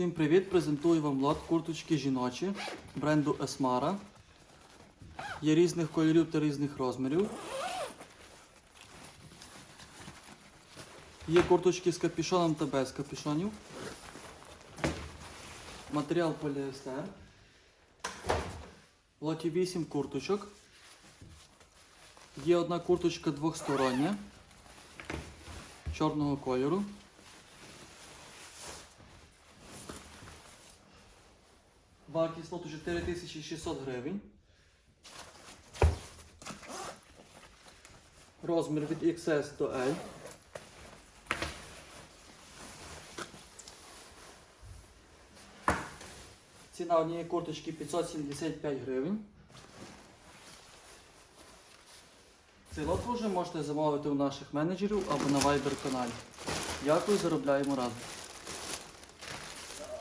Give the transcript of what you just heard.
Всім привіт! Презентую вам лот курточки жіночі бренду Esmara. Є різних кольорів та різних розмірів. Є курточки з капюшоном та без капюшонів. Матеріал поліестер. В лоті 8 курточок. Є одна курточка двохстороння чорного кольору. Вартість лоту 4600 гривень. Розмір від XS до L. Ціна однієї курточки 575 гривень. Цей лот вже можете замовити у наших менеджерів або на Viber каналі. Дякую, заробляємо разом.